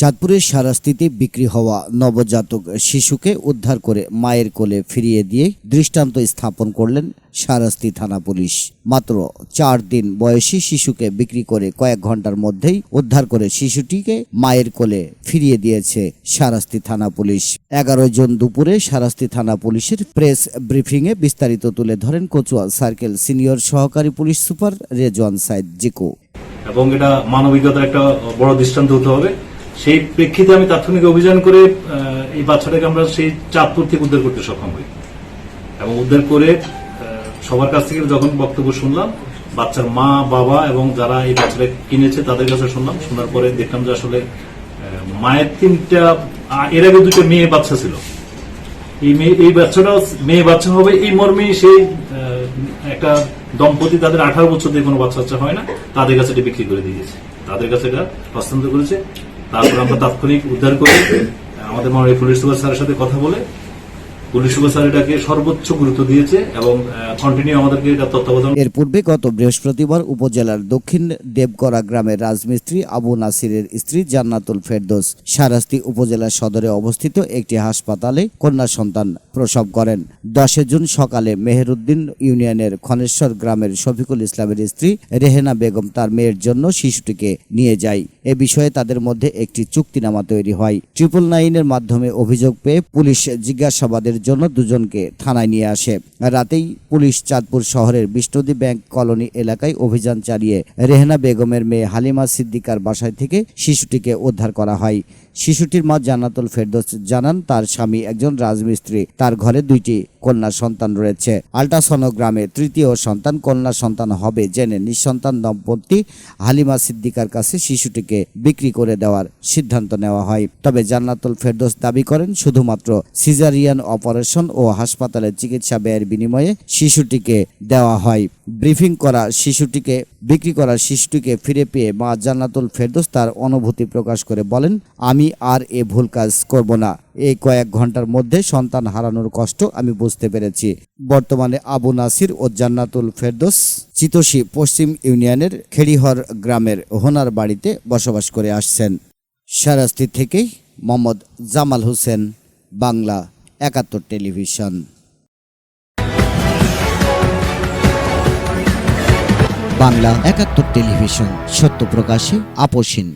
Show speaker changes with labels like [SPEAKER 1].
[SPEAKER 1] চাঁদপুরের সারাস্তিতে বিক্রি হওয়া নবজাতক শিশুকে উদ্ধার করে মায়ের কোলে ফিরিয়ে দিয়ে দৃষ্টান্ত স্থাপন করলেন সারাস্তি থানা পুলিশ। মাত্র চার দিন বয়সী শিশুকে বিক্রি করে কয়েক ঘণ্টার মধ্যেই উদ্ধার করে শিশুটিকে মায়ের কোলে ফিরিয়ে দিয়েছে সারাস্তি থানা পুলিশ। এগারো জন দুপুরে সারাস্তি থানা পুলিশের প্রেস ব্রিফিংয়ে বিস্তারিত তুলে ধরেন কচুয়া সার্কেল সিনিয়র সহকারী পুলিশ সুপার রেজওয়ান সাইদ জিকু।
[SPEAKER 2] এবং এটা মানবিকতার একটা বড় দৃষ্টান্ত হতে হবে। সেই প্রেক্ষিতে আমি তাৎক্ষণিক অভিযান করে এই বাচ্চাটাকে আমরা সেই চাঁদপুর থেকে উদ্ধার করতে সক্ষম হই। এবং উদ্ধার করে সবার কাছ থেকে যখন বক্তব্য শুনলাম, বাচ্চার মা, বাবা এবং যারা এই বাচ্চাটা কিনেছে তাদের কাছে শুনলাম। শোনার পরে দেখলাম যে আসলে মায়ের তিনটা এর আগে দুটো মেয়ে বাচ্চা ছিল। এই মেয়ে, এই বাচ্চাটাও মেয়ে বাচ্চা হবে এই মর্মে সেই একটা দম্পতি তাদের আঠারো বছর দিয়ে কোনো বাচ্চা বাচ্চা হয় না। তাদের কাছে এটা বিক্রি করে দিয়েছে। তাদের কাছে এটা হস্তান্তর করেছে। তারপর আমরা তাৎক্ষণিক উদ্ধার করে আমাদের মাননীয় পুলিশ সুপার স্যারের সাথে কথা বলে
[SPEAKER 1] এর পূর্বে গত বৃহস্পতিবার উপজেলার দক্ষিণ দেবগড়া গ্রামের রাজমিস্ত্রি আবু নাসিরের স্ত্রী জান্নাতুল ফেরদোস সারাস্তি উপজেলা সদরে অবস্থিত একটি হাসপাতালে কন্যা সন্তান প্রসব করেন। দশে জুন সকালে মেহেরুদ্দিন ইউনিয়নের খনেশ্বর গ্রামের শফিকুল ইসলামের স্ত্রী রেহেনা বেগম তার মেয়ের জন্য শিশুটিকে নিয়ে যায়। এ বিষয়ে তাদের মধ্যে একটি চুক্তিনামা তৈরি হয়। ট্রিপল নাইনের মাধ্যমে অভিযোগ পেয়ে পুলিশ জিজ্ঞাসাবাদের জন্য দুজনকে থানায় নিয়ে আসে। রাতেই পুলিশ চাঁদপুর শহরের বিষ্ণুদী ব্যাংক কলোনি এলাকায় অভিযান চালিয়ে রেহনা বেগমের মেয়ে হালিমা সিদ্দিকার বাসায় থেকে শিশুটিকে উদ্ধার করা হয়। শিশুটির মা জান্নাতুল ফেরদৌস জানান, তার স্বামী একজন রাজমিস্ত্রি। তার ঘরে দুইটি কন্যা সন্তান রয়েছে। আল্ট্রাসনোগ্রামে তৃতীয় সন্তান কন্যা সন্তান হবে জেনে নিঃসন্তান দম্পতি হালিমা সিদ্দিকার কাছে শিশুটিকে বিক্রি করে দেওয়ার সিদ্ধান্ত নেওয়া হয়। তবে জান্নাতুল ফেরদোস দাবি করেন, শুধুমাত্র সিজারিয়ান অপারেশন ও হাসপাতালের চিকিৎসা ব্যয়ের বিনিময়ে শিশুটিকে দেওয়া হয়। ব্রিফিং করা শিশুটিকে, বিক্রি করা শিশুটিকে ফিরে পেয়ে মা জান্নাতুল ফেরদোস তার অনুভূতি প্রকাশ করে বলেন, আমি আর এ ভুল কাজ করব না। এই কয়েক ঘণ্টার মধ্যে সন্তান হারানোর কষ্ট আমি বুঝতে পেরেছি। বর্তমানে আবু নাসির ও জান্নাতুল ফেরদোস চিতোষী পশ্চিম ইউনিয়নের খেড়িহর গ্রামের হোনার বাড়িতে বসবাস করে আসছেন। সারাস্তি থেকেই মোহাম্মদ জামাল হোসেন, বাংলা। একাত্তর টেলিভিশন। বাংলা একাত্তর টেলিভিশন সত্য প্রকাশে আপোষহীন